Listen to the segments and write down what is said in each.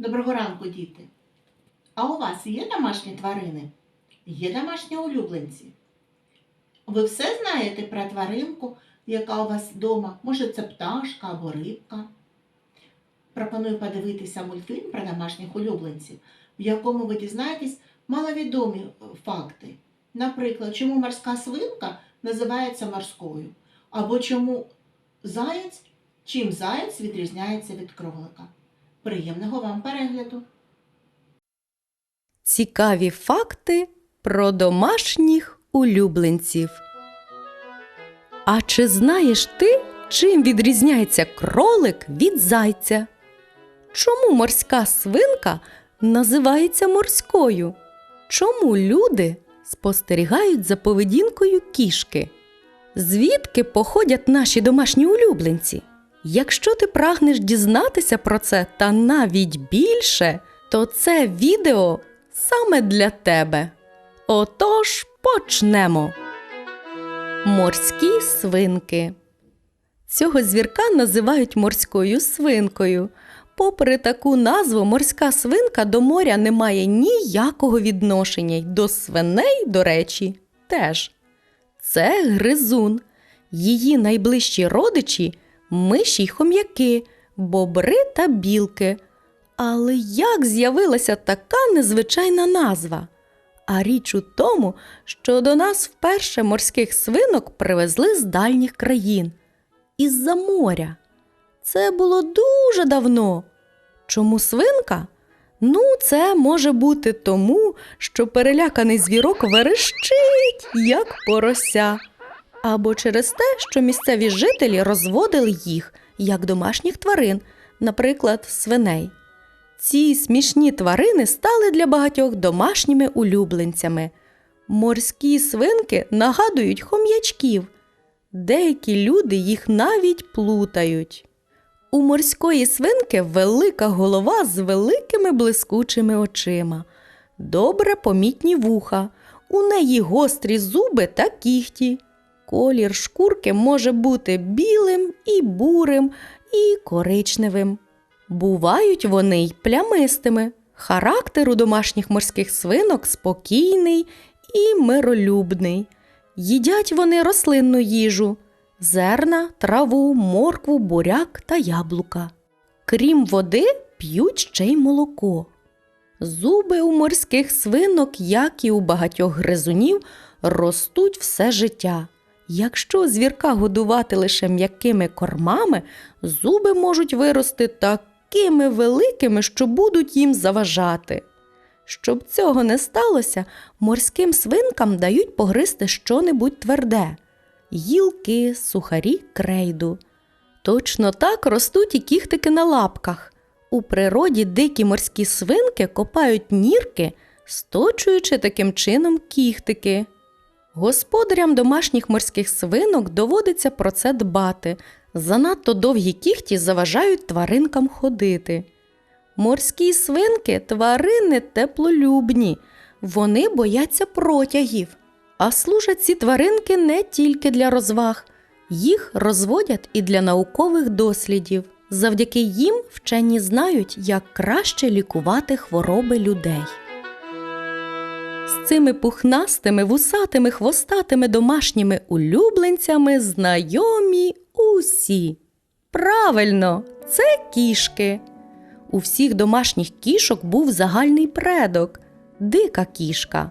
Доброго ранку, діти. А у вас є домашні тварини? Є домашні улюбленці? Ви все знаєте про тваринку, яка у вас вдома? Може, це пташка або рибка? Пропоную подивитися мультфільм про домашніх улюбленців, в якому ви дізнаєтесь маловідомі факти. Наприклад, чому морська свинка називається морською? Або чому заєць, чим заєць відрізняється від кролика? Приємного вам перегляду! Цікаві факти про домашніх улюбленців. А чи знаєш ти, чим відрізняється кролик від зайця? Чому морська свинка називається морською? Чому люди спостерігають за поведінкою кішки? Звідки походять наші домашні улюбленці? Якщо ти прагнеш дізнатися про це та навіть більше, то це відео саме для тебе. Отож, почнемо. Морські свинки. Цього звірка називають морською свинкою. Попри таку назву, морська свинка до моря не має ніякого відношення й до свиней, до речі, теж. Це гризун. Її найближчі родичі миші й хом'яки, бобри та білки. Але як з'явилася така незвичайна назва? А річ у тому, що до нас вперше морських свинок привезли з дальніх країн із-за моря. Це було дуже давно. Чому свинка? Ну, це може бути тому, що переляканий звірок верещить, як порося, або через те, що місцеві жителі розводили їх як домашніх тварин, наприклад, свиней. Ці смішні тварини стали для багатьох домашніми улюбленцями. Морські свинки нагадують хом'ячків. Деякі люди їх навіть плутають. У морської свинки велика голова з великими блискучими очима, добре помітні вуха, у неї гострі зуби та кіхті. Колір шкурки може бути білим і бурим, і коричневим. Бувають вони й плямистими. Характер у домашніх морських свинок спокійний і миролюбний. Їдять вони рослинну їжу, зерна, траву, моркву, буряк та яблука. Крім води, п'ють ще й молоко. Зуби у морських свинок, як і у багатьох гризунів, ростуть все життя. Якщо звірка годувати лише м'якими кормами, зуби можуть вирости такими великими, що будуть їм заважати. Щоб цього не сталося, морським свинкам дають погризти щонебудь тверде гілки, сухарі, крейду. Точно так ростуть і кіхтики на лапках. У природі дикі морські свинки копають нірки, сточуючи таким чином кіхтики. Господарям домашніх морських свинок доводиться про це дбати. Занадто довгі кіхті заважають тваринкам ходити. Морські свинки тварини теплолюбні, вони бояться протягів. А служать ці тваринки не тільки для розваг, їх розводять і для наукових дослідів. Завдяки їм вчені знають, як краще лікувати хвороби людей. З цими пухнастими, вусатими, хвостатими домашніми улюбленцями знайомі усі. Правильно, це кішки. У всіх домашніх кішок був загальний предок дика кішка.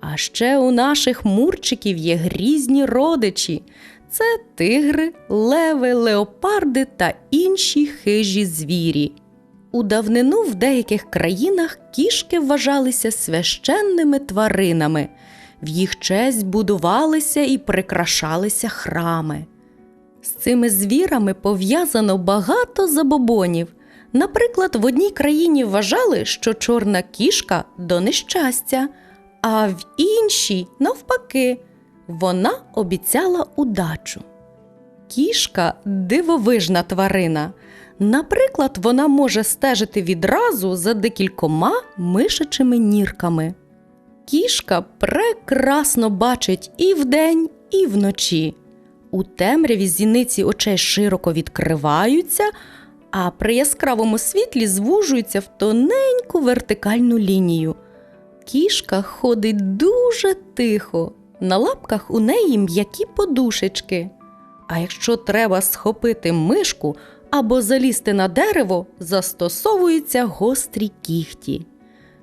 А ще у наших мурчиків є грізні родичі це тигри, леви, леопарди та інші хижі звірі. У давнину в деяких країнах кішки вважалися священними тваринами, в їх честь будувалися і прикрашалися храми. З цими звірами пов'язано багато забобонів. Наприклад, в одній країні вважали, що чорна кішка до нещастя, а в іншій, навпаки, вона обіцяла удачу. Кішка дивовижна тварина. Наприклад, вона може стежити відразу за декількома мишачими нірками. Кішка прекрасно бачить і вдень, і вночі. У темряві зіниці очей широко відкриваються, а при яскравому світлі звужуються в тоненьку вертикальну лінію. Кішка ходить дуже тихо, на лапках у неї м'які подушечки. А якщо треба схопити мишку або залізти на дерево, застосовуються гострі кіхті.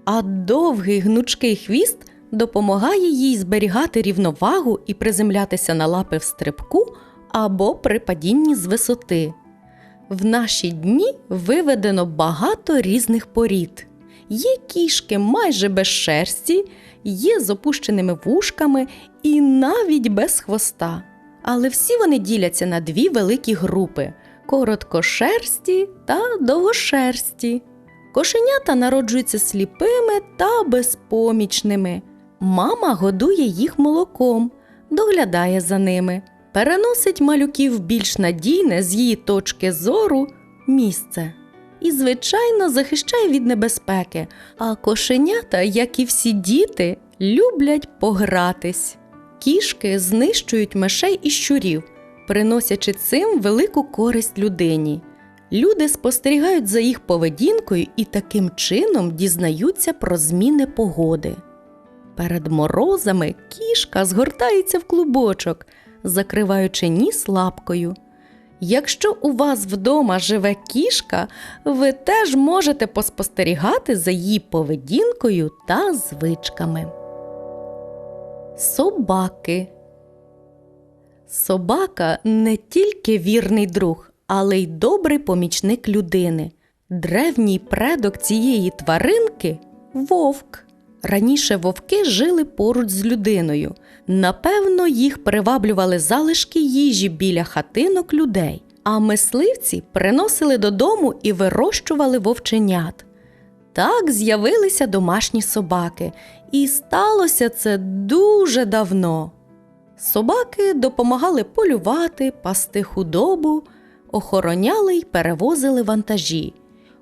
А довгий гнучкий хвіст допомагає їй зберігати рівновагу і приземлятися на лапи в стрибку або при падінні з висоти. В наші дні виведено багато різних порід. Є кішки майже без шерсті, є з опущеними вушками і навіть без хвоста. Але всі вони діляться на дві великі групи короткошерсті та довгошерсті. Кошенята народжуються сліпими та безпомічними. Мама годує їх молоком, доглядає за ними, переносить малюків більш надійне з її точки зору місце і, звичайно, захищає від небезпеки. А кошенята, як і всі діти, люблять погратись. Кішки знищують мишей і щурів, приносячи цим велику користь людині. Люди спостерігають за їх поведінкою і таким чином дізнаються про зміни погоди. Перед морозами кішка згортається в клубочок, закриваючи ніс лапкою. Якщо у вас вдома живе кішка, ви теж можете поспостерігати за її поведінкою та звичками. Собаки. Собака не тільки вірний друг, але й добрий помічник людини. Древній предок цієї тваринки вовк. Раніше вовки жили поруч з людиною. Напевно, їх приваблювали залишки їжі біля хатинок людей, а мисливці приносили додому і вирощували вовченят. Так з'явилися домашні собаки, і сталося це дуже давно. Собаки допомагали полювати, пасти худобу, охороняли й перевозили вантажі.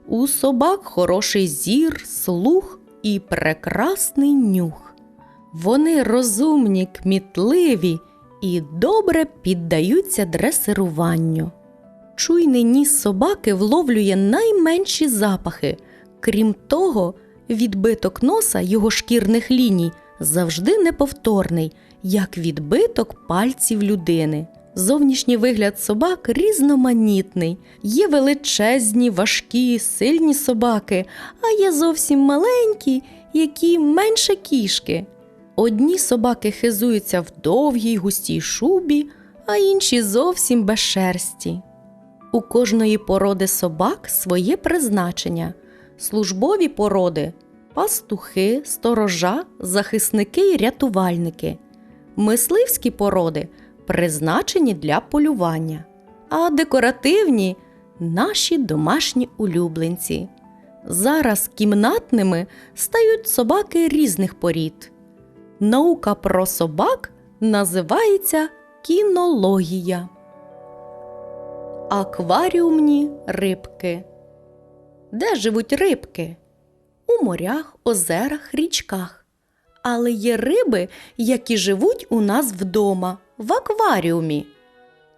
У собак хороший зір, слух і прекрасний нюх. Вони розумні, кмітливі і добре піддаються дресируванню. Чуйний ніс собаки вловлює найменші запахи. Крім того, відбиток носа його шкірних ліній завжди неповторний, як відбиток пальців людини. Зовнішній вигляд собак різноманітний. Є величезні, важкі, сильні собаки, а є зовсім маленькі, які менше кішки. Одні собаки хизуються в довгій густій шубі, а інші зовсім без шерсті. У кожної породи собак своє призначення. Службові породи пастухи, сторожа, захисники й рятувальники. Мисливські породи призначені для полювання, а декоративні наші домашні улюбленці. Зараз кімнатними стають собаки різних порід. Наука про собак називається кінологія. Акваріумні рибки. Де живуть рибки? У морях, озерах, річках. Але є риби, які живуть у нас вдома, в акваріумі.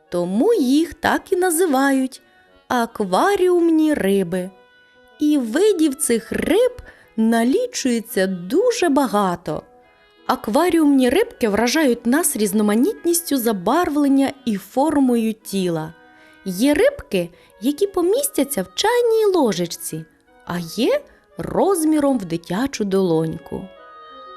Тому їх так і називають акваріумні риби. І видів цих риб налічується дуже багато. Акваріумні рибки вражають нас різноманітністю забарвлення і формою тіла. Є рибки, які помістяться в чайній ложечці, а є розміром в дитячу долоньку.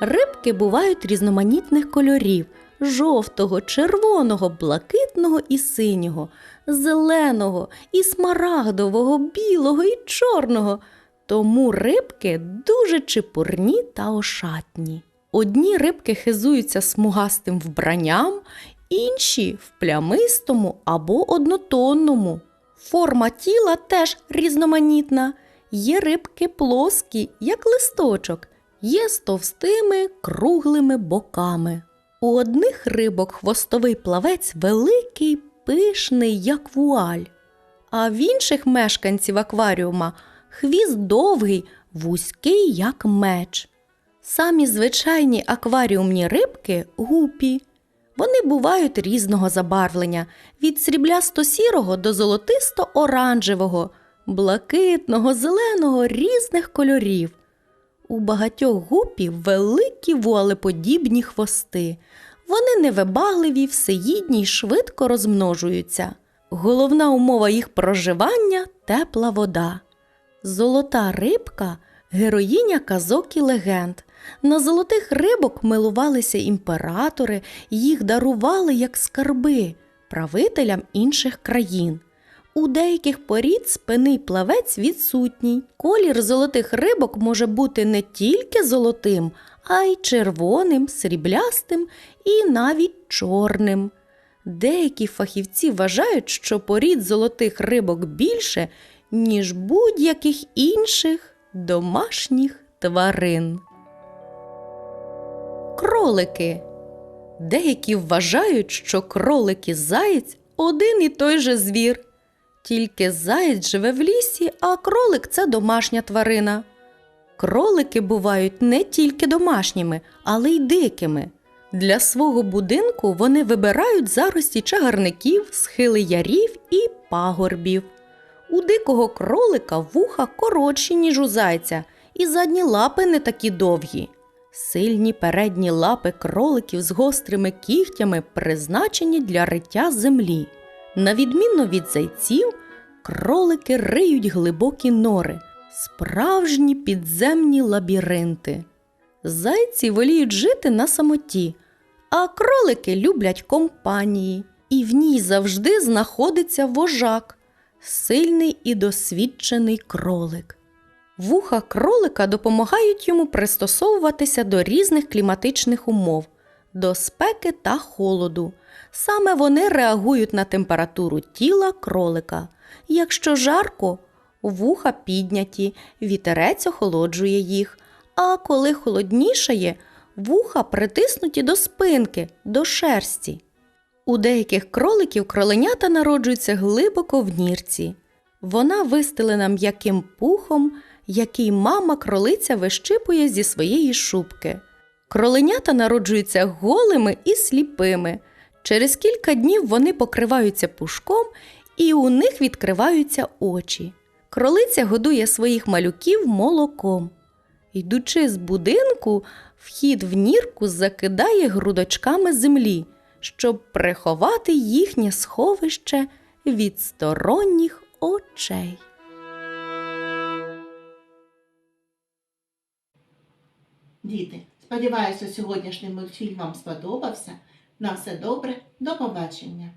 Рибки бувають різноманітних кольорів жовтого, червоного, блакитного і синього, зеленого і смарагдового, білого і чорного. Тому рибки дуже чепурні та ошатні. Одні рибки хизуються смугастим вбранням, інші в плямистому або однотонному. Форма тіла теж різноманітна. Є рибки плоскі, як листочок, є з товстими круглими боками. У одних рибок хвостовий плавець великий, пишний, як вуаль, а в інших мешканців акваріума хвіст довгий, вузький, як меч. Самі звичайні акваріумні рибки гупі. Вони бувають різного забарвлення від сріблясто-сірого до золотисто-оранжевого, блакитного, зеленого, різних кольорів. У багатьох гупів великі вуалеподібні хвости. Вони невибагливі, всеїдні й швидко розмножуються. Головна умова їх проживання тепла вода. Золота рибка героїня казок і легенд. На золотих рибок милувалися імператори, їх дарували як скарби правителям інших країн. У деяких порід спинний плавець відсутній. Колір золотих рибок може бути не тільки золотим, а й червоним, сріблястим і навіть чорним. Деякі фахівці вважають, що порід золотих рибок більше, ніж будь-яких інших домашніх тварин. Кролики. Деякі вважають, що кролик і заєць один і той же звір. Тільки заєць живе в лісі, а кролик це домашня тварина. Кролики бувають не тільки домашніми, але й дикими. Для свого будинку вони вибирають зарості чагарників, схили ярів і пагорбів. У дикого кролика вуха коротші, ніж у зайця, і задні лапи не такі довгі. Сильні передні лапи кроликів з гострими кігтями призначені для риття землі. На відміну від зайців, кролики риють глибокі нори, справжні підземні лабіринти. Зайці воліють жити на самоті, а кролики люблять компанії, і в ній завжди знаходиться вожак, сильний і досвідчений кролик. Вуха кролика допомагають йому пристосовуватися до різних кліматичних умов, до спеки та холоду. Саме вони реагують на температуру тіла кролика. Якщо жарко, вуха підняті, вітерець охолоджує їх, а коли холоднішає, вуха притиснуті до спинки, до шерсті. У деяких кроликів кроленята народжуються глибоко в нірці. Вона вистелена м'яким пухом, який мама кролиця вищипує зі своєї шубки. Кроленята народжуються голими і сліпими. Через кілька днів вони покриваються пушком і у них відкриваються очі. Кролиця годує своїх малюків молоком. Йдучи з будинку, вхід в нірку закидає грудочками землі, щоб приховати їхнє сховище від сторонніх очей. Діти, сподіваюся, сьогоднішній мультфільм вам сподобався. На все добре, до побачення!